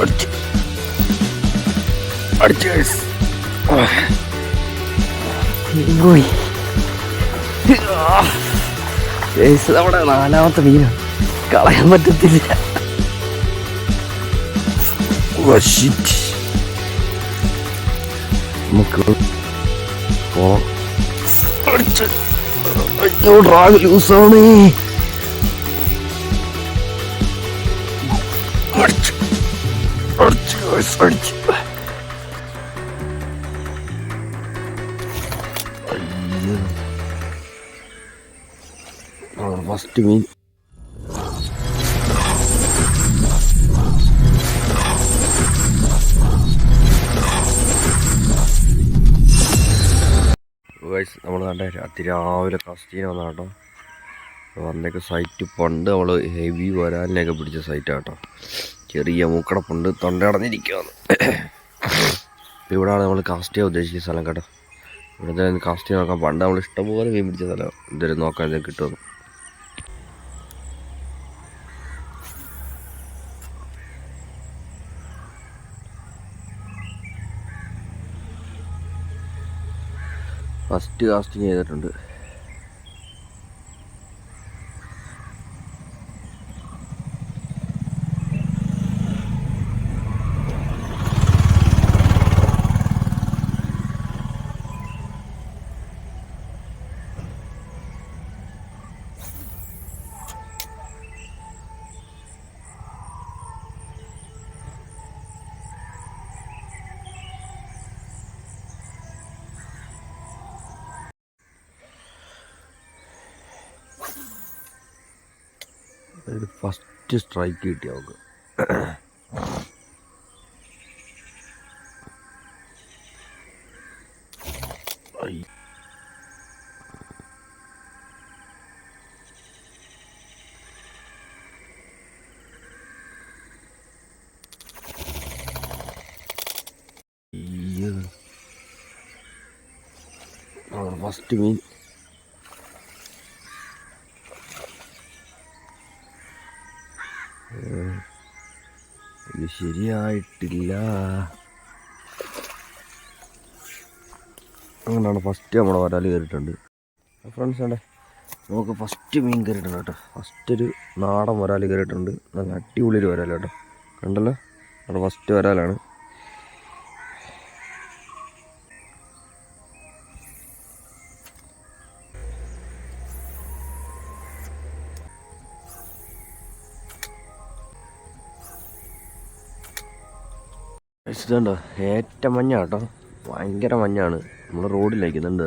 അടിച്ച്. അടിച്ച്. പോയി നമ്മുടെ നാലാമത്തെ മീനാണ് കളയാൻ പറ്റത്തില്ല. Oh. നമുക്ക് അയ്യോ ഡ്രാഗ് ലൂസാണ് ഫസ്റ്റ് മീൻ ഗൈസ് നമ്മൾ കണ്ട അതിരാവിലെ കസ്റ്റീന വന്ന കേട്ടോ. വന്നേക്ക് സൈറ്റ് പണ്ട് നമ്മൾ ഹെവി വരാനിലൊക്കെ പിടിച്ച സൈറ്റാണ് കേട്ടോ. ചെറിയ മൂക്കടപ്പുണ്ട്. തൊണ്ടടഞ്ഞിരിക്കുകയാണ് ഇവിടെയാണ് നമ്മൾ കാസ്റ്റ് ചെയ്യാൻ ഉദ്ദേശിക്കുന്ന സ്ഥലം കേട്ടോ. ഇവിടുത്തെ കാസ്റ്റ് ചെയ്യാൻ നോക്കാം പണ്ട് നമ്മൾ ഇഷ്ടംപോലെ മീൻ പിടിച്ച സ്ഥലം. ഇതുവരെ നോക്കാൻ എന്തെങ്കിലും കിട്ടുമെന്ന്. ഫസ്റ്റ് കാസ്റ്റിംഗ് ചെയ്തിട്ടുണ്ട്. ഒരു ഫസ്റ്റ് സ്ട്രൈക്ക് കിട്ടി അവൾക്ക്. ഫസ്റ്റ് മീൻ ഇത് ശരിയായിട്ടില്ല. അങ്ങനെയാണ് ഫസ്റ്റ് നമ്മുടെ വരാൽ കയറിയിട്ടുണ്ട്. ഫ്രണ്ട്സ് വേണ്ടേ നമുക്ക് ഫസ്റ്റ് മീൻ കയറിയിട്ടുണ്ട് കേട്ടോ. ഫസ്റ്റ് ഒരു നാടൻ വരാൽ കയറിയിട്ടുണ്ട്. നല്ല അടിപൊളി ഒരു വരാൽ കേട്ടോ. കണ്ടല്ലോ? നമ്മുടെ ഫസ്റ്റ് വരാലാണ്. ഇതുണ്ടോ ഏറ്റ മഞ്ഞ കേട്ടോ. ഭയങ്കര മഞ്ഞാണ്. നമ്മൾ റോഡിലേക്ക് ഇതുണ്ട്.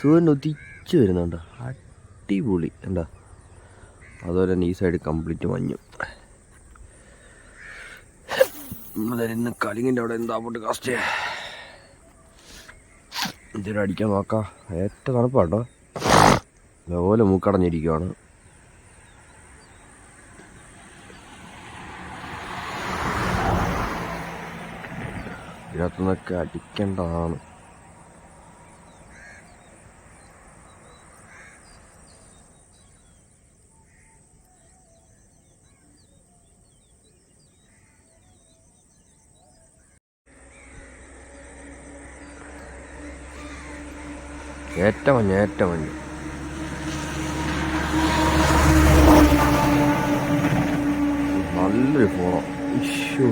സൂര്യൻ ഒതിച്ചു വരുന്നുണ്ട്. അടിപൊളി. എന്താ അതുപോലെ തന്നെ ഈ സൈഡ് കംപ്ലീറ്റ് മഞ്ഞു. ഇന്ന് കലിങ്ങിന്റെ അവിടെ എന്താ പോട്ട് കാസ്റ്റ് എന്തെങ്കിലും അടിക്കാൻ നോക്കാം. ഏറ്റവും തണുപ്പാട്ടോ. അതുപോലെ മൂക്കടഞ്ഞിരിക്കുവാണ്. ഇതിനകത്തുനിന്നൊക്കെ അടിക്കേണ്ടതാണ്. ഏറ്റ മഞ്ഞ് നല്ലൊരു ഫോണോ. ഇഷ്യൂ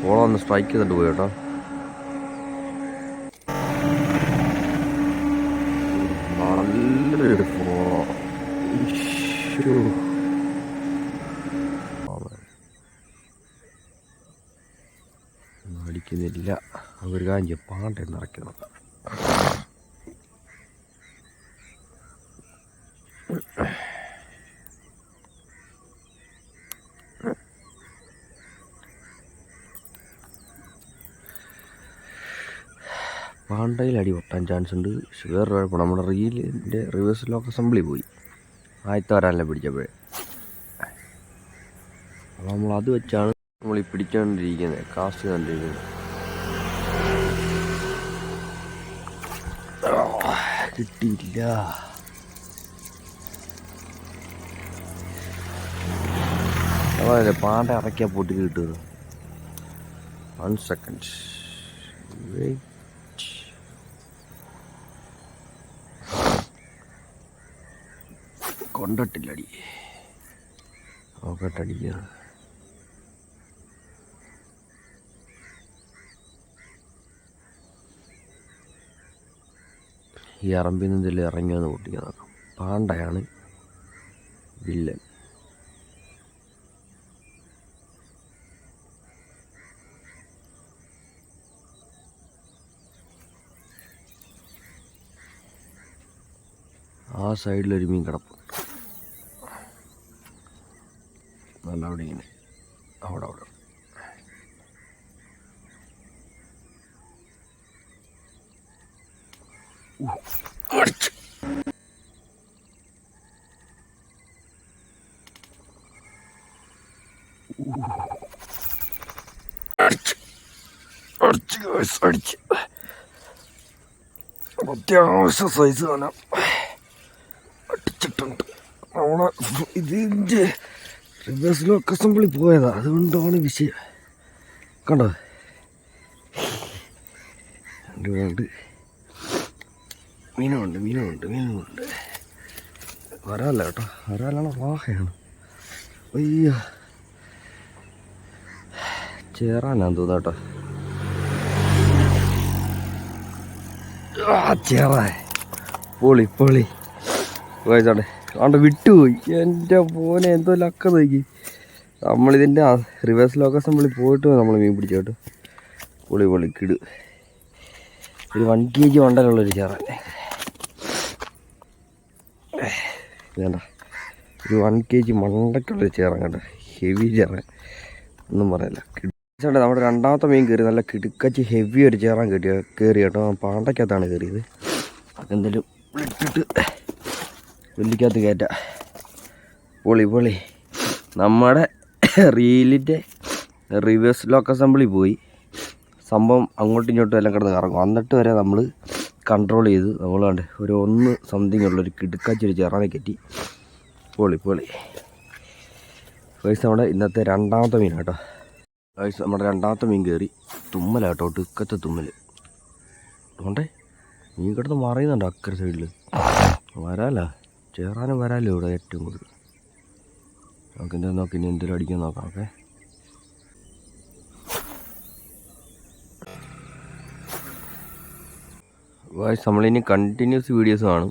ഫോളോ ഒന്ന് സ്ട്രൈക്ക് ചെയ്തിട്ട് പോയി കേട്ടോ. നല്ലൊരു അടിക്കുന്നില്ല. അവർ ഒന്നും പാണ്ടെന്ന് ഇറക്കി കാര്യം നിറയ്ക്കണം അടി പൊട്ടാൻ ചാൻസ് ഉണ്ട്. പക്ഷെ വേറൊരു നമ്മുടെ റീലിന്റെ റിവേഴ്സ് ലോക്ക് അസംബ്ലി പോയി. ആദ്യത്തെ വരാനല്ലേ പിടിച്ചപ്പോഴേ. അപ്പോൾ നമ്മൾ അത് വെച്ചാണ് നമ്മൾ ഈ പിടിച്ചുകൊണ്ടിരിക്കുന്നത് കാസ്റ്റ് ചെയ്തുകൊണ്ടിരിക്കുന്നത് കിട്ടിയില്ല. അതല്ലേ പാണ്ട ഇറക്കിയാൽ പൊട്ടി കിട്ടുന്നത് വൺ സെക്കൻഡ് കൊണ്ടിട്ടില്ലടി. നോക്കട്ടടി ഈ അറമ്പിൽ നിന്ന് ഇതിൽ ഇറങ്ങിയെന്ന് പൊട്ടിക്കാൻ നോക്കാം. പാണ്ടയാണ് വില്ലൻ. ആ സൈഡിലൊരു മീൻ കിടപ്പ് നല്ല അവിടെ ഇങ്ങനെ. അവിടെ അവിടെ. അടിച്ച് അത്യാവശ്യം സൈസ് കാണാം. അടിച്ചിട്ടുണ്ട്. നമ്മളെ ഇതിന്റെ റിവേഴ്സ് ലോക്ക് അസംബ്ലി പോയതാ. അതുകൊണ്ടാണ് വിഷയം. കണ്ടോ? ഉണ്ട് മീനുണ്ട് മീനുണ്ട് മീനുണ്ട്. വരാല്ല കേട്ടോ. വരാലാണ് വാഹയാണ്. അയ്യോ. ചേറാനാന്ന് തോന്നാട്ടോ ചേറാ പൊളി പൊളി. പോയതോടെ ആണ്ട് വിട്ടുപോയി. എന്റെ പോനെ എന്തോ ലക്ക നോക്കി. നമ്മളിതിന്റെ റിവേഴ്സ് ലോക്കേഷൻ നമ്മൾ പോയിട്ട് നമ്മൾ മീൻ പിടിച്ചോട്ട്. പൊളി പൊളി ഒരു വൺ കെ ജി വണ്ടലുള്ളൊരു ചേറ. വേണ്ട ഒരു വൺ കെ ജി മണ്ടയ്ക്കുള്ളൊരു ചേറ കേട്ടോ ഹെവി ചേറ. ഒന്നും പറയല്ല. ചേട്ടാ നമ്മുടെ രണ്ടാമത്തെ മീൻ കയറി നല്ല കിടുക്കച്ച് ഹെവി ഒരു ചേറാൻ കിട്ടിയ? കയറി കേട്ടോ. പാണ്ടയ്ക്കകത്താണ് കയറിയത്. എന്തെങ്കിലും ഇട്ടിട്ട് വെല്ലിക്കകത്ത് കയറ്റ പൊളി പൊളി. നമ്മുടെ റീലിന്റെ റിവേഴ്സ് ലോക്ക് അസംബ്ലി പോയി. സംഭവം അങ്ങോട്ടും ഇങ്ങോട്ടും എല്ലാം കിടന്ന് കറങ്ങും. എന്നിട്ട് വരെ നമ്മൾ കൺട്രോൾ ചെയ്ത് നമ്മൾ കണ്ട് ഒരു ഒന്ന് സംതിങ് ഉള്ളൊരു കിടുക്കാച്ചൊരു ചെറാനെ കയറ്റി പൊളി പൊളി. വയസ്സ് നമ്മുടെ ഇന്നത്തെ രണ്ടാമത്തെ മീൻ കേട്ടോ. വയസ്സ് നമ്മുടെ രണ്ടാമത്തെ മീൻ കയറി തുമ്മലാട്ടോ ഒടുക്കത്തെ തുമ്മൽ അതുകൊണ്ടേ മീൻ കിടന്ന് മറയുന്നുണ്ട് അക്കര സൈഡിൽ വരാല ചേറാനും വരാല്ലോ ഇവിടെ ഏറ്റവും കൂടുതൽ? നമുക്ക് എന്താ നോക്കി ഇനി എന്തെങ്കിലും അടിക്കാൻ നോക്കാം ഓക്കെ? വായ്സ് നമ്മളിനി കണ്ടിന്യൂസ് വീഡിയോസ് കാണും.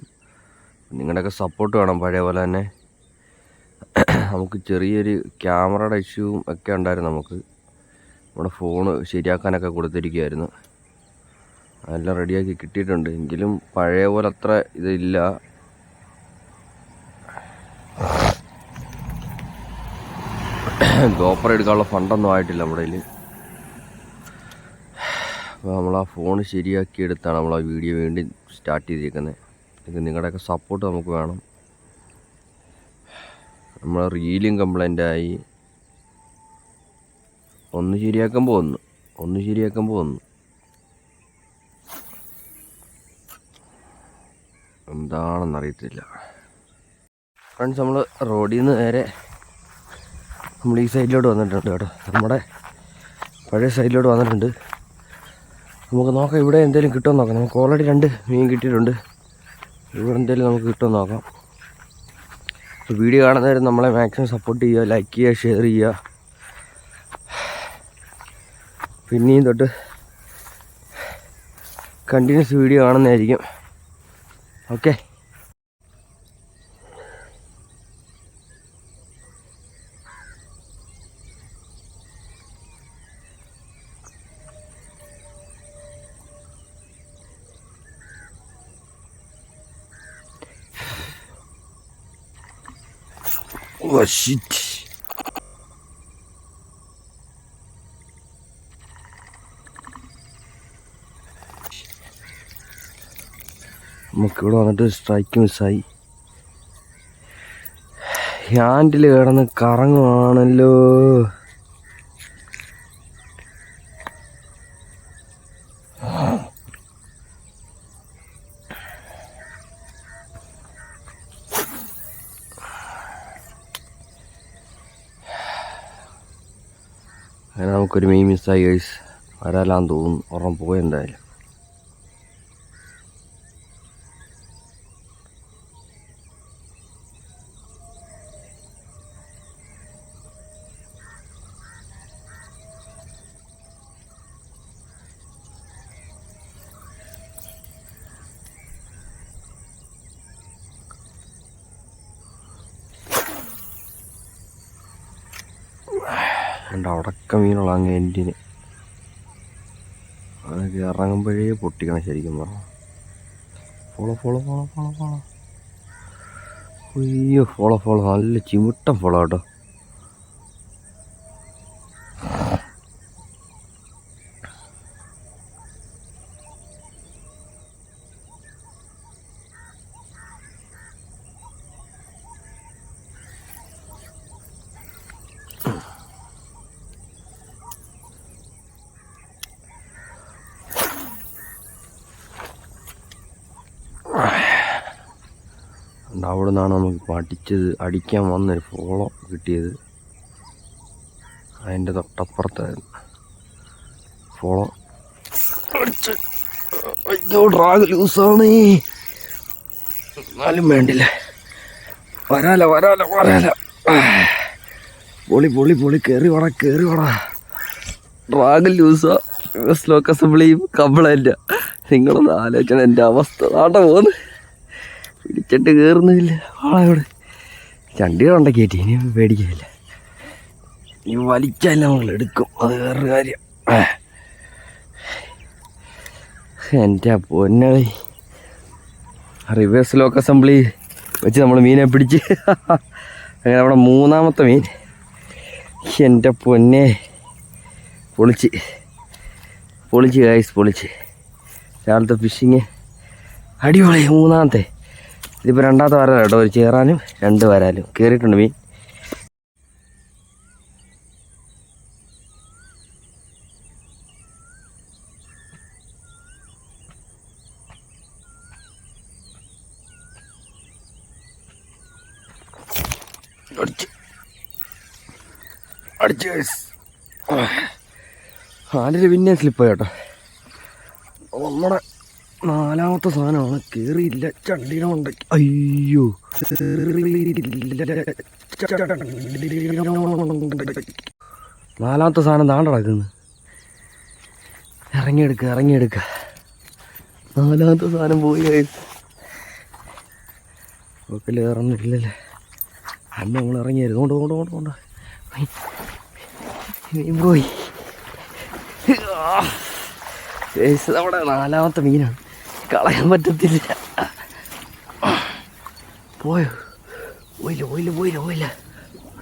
നിങ്ങളുടെയൊക്കെ സപ്പോർട്ട് വേണം പഴയ പോലെ തന്നെ. നമുക്ക് ചെറിയൊരു ക്യാമറയുടെ ഇഷ്യൂവും ഒക്കെ ഉണ്ടായിരുന്നു നമുക്ക്. നമ്മുടെ ഫോണ് ശരിയാക്കാനൊക്കെ കൊടുത്തിരിക്കുകയായിരുന്നു അതെല്ലാം റെഡിയാക്കി കിട്ടിയിട്ടുണ്ട്. എങ്കിലും പഴയ പോലെ അത്ര ഇതില്ല ഗോപ്പർ എടുക്കാനുള്ള ഫണ്ടൊന്നും ആയിട്ടില്ല നമ്മുടെ കയ്യിൽ അപ്പോൾ നമ്മൾ ആ ഫോൺ ശരിയാക്കി എടുത്താണ് നമ്മൾ ആ വീഡിയോ വേണ്ടി സ്റ്റാർട്ട് ചെയ്തിരിക്കുന്നത് ഇത് നിങ്ങളുടെയൊക്കെ സപ്പോർട്ട് നമുക്ക് വേണം. നമ്മൾ റീലും കംപ്ലൈന്റ് ആയി. ഒന്ന് ശരിയാക്കുമ്പോൾ ഒന്ന് ഒന്ന് ശരിയാക്കുമ്പോൾ ഒന്ന് എന്താണെന്നറിയത്തില്ല. ഫ്രണ്ട്സ് നമ്മൾ റോഡിൽ നിന്ന് നേരെ നമ്മൾ ഈ സൈഡിലോട്ട് വന്നിട്ടുണ്ട് കേട്ടോ. നമ്മുടെ പഴയ സൈഡിലോട്ട് വന്നിട്ടുണ്ട്. നമുക്ക് നോക്കാം ഇവിടെ എന്തെങ്കിലും കിട്ടുമെന്ന് നോക്കാം. നമുക്ക് ഓൾറെഡി രണ്ട് മീൻ കിട്ടിയിട്ടുണ്ട്. ഇവിടെ എന്തെങ്കിലും നമുക്ക് കിട്ടുമെന്ന് നോക്കാം. അപ്പോൾ വീഡിയോ കാണുന്നവരും നമ്മളെ മാക്സിമം സപ്പോർട്ട് ചെയ്യുക ലൈക്ക് ചെയ്യുക ഷെയർ ചെയ്യുക. പിന്നെയും തൊട്ട് continuous video കാണുന്നതായിരിക്കും. Okay Oh shit. നമുക്കിവിടെ വന്നിട്ട് സ്ട്രൈക്ക് മിസ്സായി ഹാൻഡിൽ കിടന്ന് കറങ്ങുവാണല്ലോ അങ്ങനെ നമുക്കൊരു മീൻ മിസ്സായി ഗൈസ് വരാലാന്ന് തോന്നുന്നു. ഒരെണ്ണം പോയി എന്തായാലും. ഉണ്ട് അവിടൊക്കെ മീനുള്ള അങ്ങ് എൻഡിന് അതൊക്കെ ഇറങ്ങുമ്പോഴേ പൊട്ടിക്കണം ശരിക്കും പറഞ്ഞു. Follow follow follow follow follow. അയ്യോ ഫോളോ ഫോളോ. നല്ല ചിമിട്ടം ഫോളോ കേട്ടോ. അവിടെ നിന്നാണ് നമുക്ക് ഇപ്പോൾ അടിച്ചത് അടിക്കാൻ വന്നൊരു ഫോളോ കിട്ടിയത്. അതിന്റെ തൊട്ടപ്പുറത്തായിരുന്നു ഫോളോ അടിച്ച്. അയ്യോ ഡ്രാഗ് ലൂസാണ്. എന്നാലും വേണ്ടില്ല. വരാല വരാല വരാല. പൊളി പൊളി പൊളി കയറി വട കയറി വട. ഡ്രാഗ് ലൂസാ സ്ലോക്ക് അസംബ്ലിയും കമ്പിളല്ല നിങ്ങളൊന്ന് ആലോചിക്കണം എന്റെ അവസ്ഥ. നാട്ടെ പോന്ന്. പിടിച്ചിട്ട് കയറുന്നില്ല ആളോട് ചണ്ടിയുടെ ഉണ്ട കയറ്റി ഇനി പേടിക്കില്ല? ഇനി വലിച്ചാൽ നമ്മൾ എടുക്കും. അത് വേറൊരു കാര്യം. എന്റെ പൊന്നളി. റിവേഴ്സ് ലോക്ക് അസംബ്ലി വെച്ച് നമ്മൾ മീനെ പിടിച്ച്. അങ്ങനെ നമ്മുടെ മൂന്നാമത്തെ മീൻ. എന്റെ പൊന്നെ. പൊളിച്ച്. പൊളിച്ച് കായ്സ് പൊളിച്ച്. രാവിലത്തെ ഫിഷിങ് അടിപൊളി മൂന്നാമത്തെ. ഇതിപ്പോൾ രണ്ടാമത്തെ വരാൻ കേട്ടോ? ഒരു ചേറാനും രണ്ട് വരാലും കയറിയിട്ടുണ്ട് മീൻ. അടിച്ച്. അടിച്ച്. ആലിൽ പിന്നെ സ്ലിപ്പായി കേട്ടോ. നമ്മുടെ നാലാമത്തെ സാധനമാണ്. കേറിയില്ല. ചണ്ടിനെ ഉണ്ടാക്കി അയ്യോ. നാലാമത്തെ സാധനം താണ്ട കിടക്കുന്നു ഇറങ്ങിയെടുക്ക ഇറങ്ങിയെടുക്ക. നാലാമത്തെ സാധനം പോയി ഒക്കെ ഇറങ്ങിയില്ലല്ലേ അന്ന് നമ്മൾ ഇറങ്ങിയായിരുന്നു. കൊണ്ട് കൊണ്ട് കൊണ്ട് കൊണ്ട്. പോയി. നമ്മുടെ നാലാമത്തെ മീനാണ്. കളയാൻ പറ്റത്തില്ല പോയോ പോയില്ല പോയില്ല പോയില്ല പോയില്ല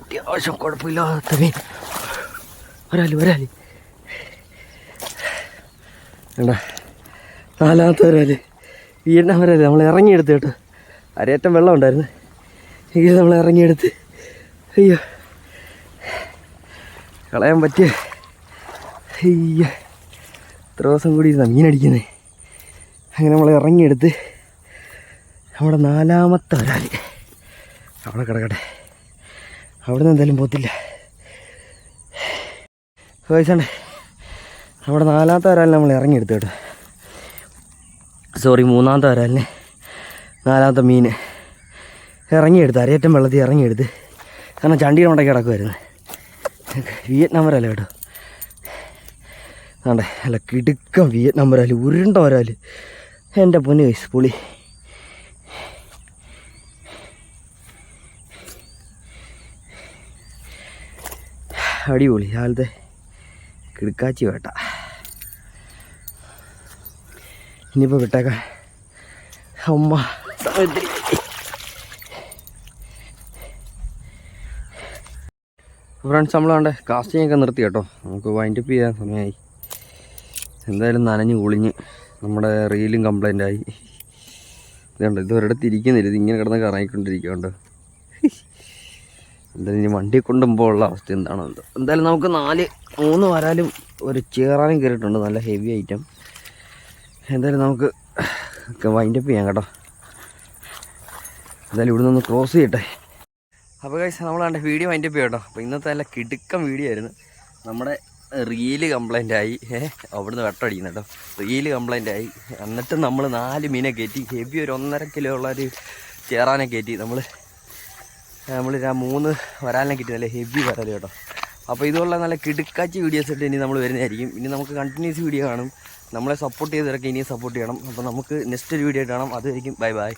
അത്യാവശ്യം കുഴപ്പമില്ലാത്ത മീൻ വരാൽ വരാൽ വേണ്ട നാലാമത്തെ വരാൽ വീണ്ടും വരാൽ നമ്മൾ ഇറങ്ങിയെടുത്ത് കേട്ടോ. അരേറ്റം വെള്ളം ഉണ്ടായിരുന്നു. എങ്കിൽ നമ്മൾ ഇറങ്ങിയെടുത്ത്. അയ്യോ. കളയാൻ പറ്റിയ. അയ്യോ. ഇത്ര ദിവസം കൂടി ഇരുന്ന മീനടിക്കുന്നത് അങ്ങനെ നമ്മൾ ഇറങ്ങിയെടുത്ത് നമ്മുടെ നാലാമത്തെ ഒരാൾ അവിടെ കിടക്കട്ടെ. അവിടെ നിന്ന് എന്തായാലും പോത്തില്ല. വയസ്സാണ് നമ്മുടെ നാലാമത്തെ ഒരാളിനെ നമ്മൾ ഇറങ്ങിയെടുത്ത് കേട്ടോ. സോറി മൂന്നാമത്തെ ഒരാളിനെ നാലാമത്തെ മീൻ ഇറങ്ങിയെടുത്ത്. അരയറ്റം വെള്ളത്തിൽ ഇറങ്ങിയെടുത്ത്. കാരണം ചണ്ടിയുടെ മണ്ടയ്ക്ക് കിടക്കുമായിരുന്നു വിയറ്റ്നാം വരാലോ കേട്ടോ. ആണ്ടെ അല്ല കിടുക്കം വിയറ്റ്നാം വരാൽ ഉരുണ്ട വരാൽ. എന്റെ പൊന്നു വയസ്സ് പുളി. അടിപൊളി രാവിലത്തെ കിടക്കാച്ചി വേട്ട. ഇനിയിപ്പോൾ വിട്ടേക്കാം. അമ്മ സമുദ്രി ഫ്രണ്ട്സ് നമ്മൾ കണ്ടേ കാസ്റ്റിംഗ് ഒക്കെ നിർത്തി കേട്ടോ. നമുക്ക് വൈൻഡപ്പ് ചെയ്യാൻ സമയമായി എന്തായാലും നനഞ്ഞ് കുളിഞ്ഞ്. നമ്മുടെ റീലും കംപ്ലൈന്റ് ആയി. ഇതുണ്ട് ഇത് ഒരിടത്ത് ഇരിക്കുന്നില്ല ഇത് ഇങ്ങനെ കിടന്ന് കറങ്ങിക്കൊണ്ടിരിക്കുന്നുണ്ട് എന്തായാലും ഇനി വണ്ടി കൊണ്ടുമ്പോൾ ഉള്ള അവസ്ഥ എന്താണോ? എന്തോ എന്തായാലും നമുക്ക് നാല് മൂന്ന് വരാലും ഒരു ചേറാനും കയറിയിട്ടുണ്ട്. നല്ല ഹെവി ഐറ്റം എന്തായാലും നമുക്ക് വൈൻഡപ്പ് ചെയ്യാം കേട്ടോ. എന്തായാലും ഇവിടെ നിന്ന് ക്രോസ് ചെയ്യട്ടെ. അപ്പോൾ കഴിച്ച് നമ്മൾ കണ്ട വീഡിയോ വൈൻഡപ്പ് ചെയ്യാം കേട്ടോ. അപ്പോൾ ഇന്നത്തെ നല്ല കിടുക്കം വീഡിയോ ആയിരുന്നു. നമ്മുടെ റീൽ കംപ്ലൈന്റ് ആയി. അവിടുന്ന് വെട്ടടിക്കുന്നു കേട്ടോ. റീൽ കംപ്ലൈന്റ് ആയി. എന്നിട്ട് നമ്മൾ നാല് മീനെ കയറ്റി. ഹെവി ഒരു ഒന്നര കിലോ ഉള്ള ഒരു ചേറാനെ കയറ്റി. നമ്മൾ നമ്മൾ മൂന്ന് വരാലിനെ കിട്ടി. നല്ല ഹെവി വരൽ കേട്ടോ. അപ്പോൾ ഇതുപോലെ നല്ല കിടുക്കാച്ചി വീഡിയോസ് ഇട്ട് ഇനി നമ്മൾ വരുന്നതായിരിക്കും. ഇനി നമുക്ക് കണ്ടിന്യൂസ് വീഡിയോ കാണും. നമ്മളെ സപ്പോർട്ട് ചെയ്തവരൊക്കെ ഇനിയും സപ്പോർട്ട് ചെയ്യണം. അപ്പോൾ നമുക്ക് നെക്സ്റ്റ് ഒരു വീഡിയോ ആയിട്ട് കാണാം. അതുമായിരിക്കും ബൈ ബൈ